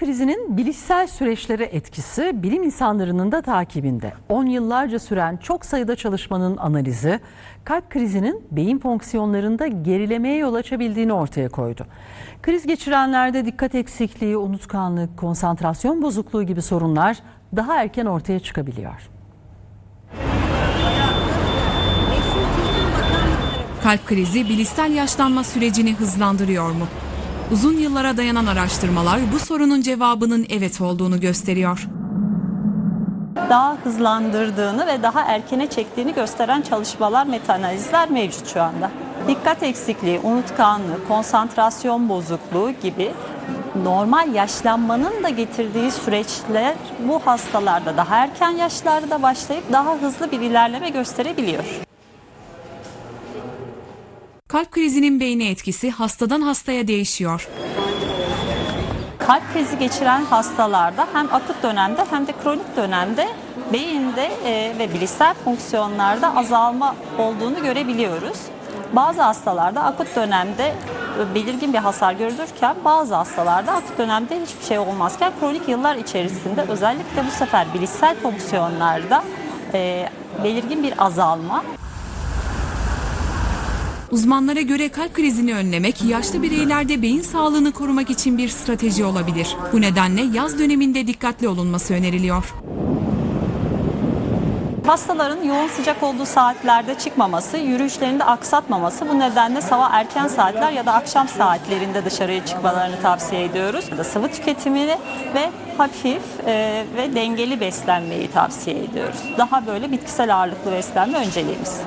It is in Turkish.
krizinin bilişsel süreçlere etkisi bilim insanlarının da takibinde. 10 yıllarca süren çok sayıda çalışmanın analizi kalp krizinin beyin fonksiyonlarında gerilemeye yol açabildiğini ortaya koydu. Kriz geçirenlerde dikkat eksikliği, unutkanlık, konsantrasyon bozukluğu gibi sorunlar daha erken ortaya çıkabiliyor. Kalp krizi bilişsel yaşlanma sürecini hızlandırıyor mu? Uzun yıllara dayanan araştırmalar bu sorunun cevabının evet olduğunu gösteriyor. daha hızlandırdığını ve daha erkene çektiğini gösteren çalışmalar, metaanalizler mevcut şu anda. Dikkat eksikliği, unutkanlığı, konsantrasyon bozukluğu gibi normal yaşlanmanın da getirdiği süreçler bu hastalarda daha erken yaşlarda başlayıp daha hızlı bir ilerleme gösterebiliyor. Kalp krizinin beyne etkisi hastadan hastaya değişiyor. Kalp krizi geçiren hastalarda hem akut dönemde hem de kronik dönemde beyinde e, ve bilişsel fonksiyonlarda azalma olduğunu görebiliyoruz. Bazı hastalarda akut dönemde e, belirgin bir hasar görülürken bazı hastalarda akut dönemde hiçbir şey olmazken kronik yıllar içerisinde özellikle bu sefer bilişsel fonksiyonlarda e, belirgin bir azalma Uzmanlara göre kalp krizini önlemek yaşlı bireylerde beyin sağlığını korumak için bir strateji olabilir. Bu nedenle yaz döneminde dikkatli olunması öneriliyor. Hastaların yoğun sıcak olduğu saatlerde çıkmaması, yürüyüşlerini de aksatmaması bu nedenle sabah erken saatler ya da akşam saatlerinde dışarıya çıkmalarını tavsiye ediyoruz. Sıvı tüketimini ve hafif e, ve dengeli beslenmeyi tavsiye ediyoruz. Daha böyle bitkisel ağırlıklı beslenme önceliğimiz.